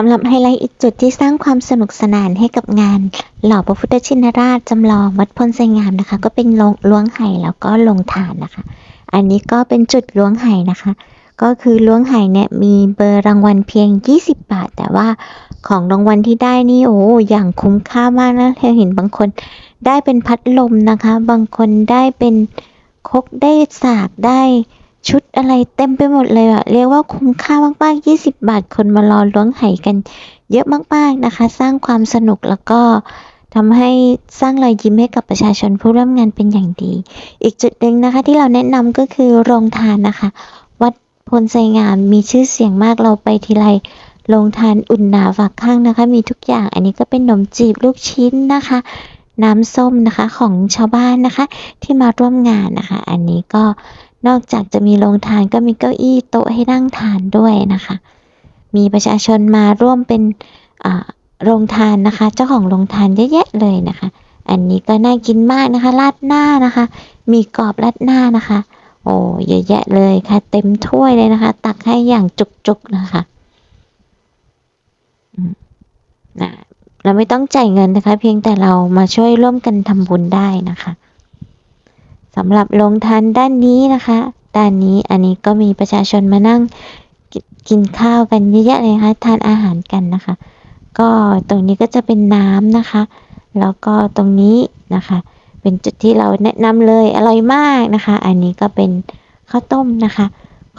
สำหรับไฮไลท์อีกจุดที่สร้างความสนุกสนานให้กับงาน หล่อพระพุทธชินราชจำลองวัดพลไสงามนะคะ ก็เป็นลงล้วงไห่แล้วก็ลงทานนะคะ อันนี้ก็เป็นจุดล้วงไห่นะคะ ก็คือล้วงไห่เนี่ยมีเบอร์รางวัลเพียง 20 บาท แต่ว่าของรางวัลที่ได้นี่โอ้อย่างคุ้มค่ามากนะเราเห็นบางคนได้เป็นพัดลมนะคะ บางคนได้เป็นคกได้สากได้ ชุดอะไรเต็มไปหมดเลยอะเรียกว่าคุ้มค่ามากๆ 20 บาทคนมารอล้วงไห่กันเยอะมากๆนะคะ สร้างความสนุกแล้วก็ทำให้สร้างรอยยิ้มให้กับประชาชนผู้ร่วมงานเป็นอย่างดี อีกจุดหนึ่งนะคะที่เราแนะนำก็คือโรงทานนะคะ วัดพลไสงามมีชื่อเสียงมากเราไปทีไรโรงทานอุ่นหนาฝากข้างนะคะ มีทุกอย่างอันนี้ก็เป็นขนมจีบลูกชิ้นนะคะ น้ำส้มนะคะของชาวบ้านนะคะ ที่มาร่วมงานนะคะ อันนี้ก็ นอกจากจะมีโรงทานก็มีเก้าอี้โต๊ะให้นั่งทานด้วยนะคะ มีประชาชนมาร่วมเป็นโรงทานนะคะ เจ้าของโรงทานเยอะแยะเลยนะคะ อันนี้ก็น่ากินมากนะคะราดหน้านะคะ มีกรอบราดหน้านะคะ โอ้เยอะแยะเลยค่ะ เต็มถ้วยเลยนะคะ ตักให้อย่างจุกๆนะคะนะเราไม่ต้องจ่ายเงินนะคะ เพียงแต่เรามาช่วยร่วมกันทำบุญได้นะคะ สำหรับโรงทานด้านนี้นะคะ ด้านนี้อันนี้ก็มีประชาชนมานั่งกิกินข้าวกันเยอะแยะเลยนะคะทานอาหารกันนะคะ ก็ตรงนี้ก็จะเป็นน้ำนะคะ แล้วก็ตรงนี้นะคะ เป็นจุดที่เราแนะนำเลยอร่อยมากนะคะ อันนี้ก็เป็นข้าวต้มนะคะ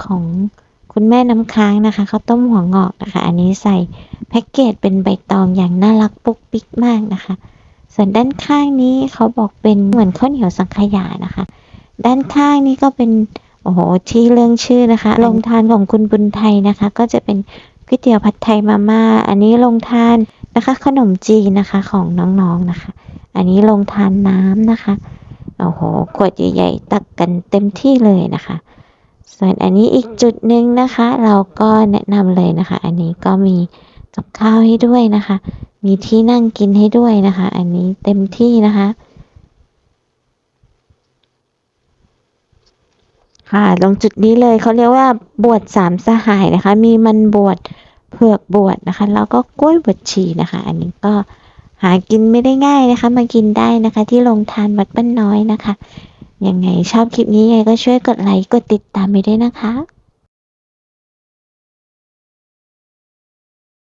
ของคุณแม่น้ำค้างนะคะข้าวต้มหัวงอกนะคะ อันนี้ใส่แพ็กเกจเป็นใบตองอย่างน่ารักปุ๊กปิ๊กมากนะคะ ส่วนด้านข้างนี้เขาบอกเป็นเหมือนข้าวเหนียวสังขยานะคะ ด้านข้างนี้ก็เป็นโอ้โหที่เรื่องชื่อนะคะโรงทานของคุณบุญไทยนะคะ ก็จะเป็นก๋วยเตี๋ยวผัดไทยมาม่า อันนี้โรงทานนะคะ ขนมจีนนะคะของน้องๆนะคะ อันนี้โรงทานน้ำนะคะโอ้โหขวดใหญ่ๆตักกันเต็มที่เลยนะคะ ส่วนอันนี้อีกจุดหนึ่งนะคะ เราก็แนะนำเลยนะคะ อันนี้ก็มีกับข้าวให้ด้วยนะคะ มีที่นั่งกินให้ด้วยนะคะ อันนี้เต็มที่นะคะ ค่ะตรงจุดนี้เลยเขาเรียกว่าบวชสามสหายนะคะ มีมันบวชเผือกบวชนะคะ แล้วก็กล้วยบวชชีนะคะ อันนี้ก็หากินไม่ได้ง่ายนะคะ มากินได้นะคะ ที่โรงทานวัดบ้านน้อยนะคะยังไงชอบคลิปนี้ยังไงก็ช่วยกดไลค์กดติดตามไปด้วยนะคะ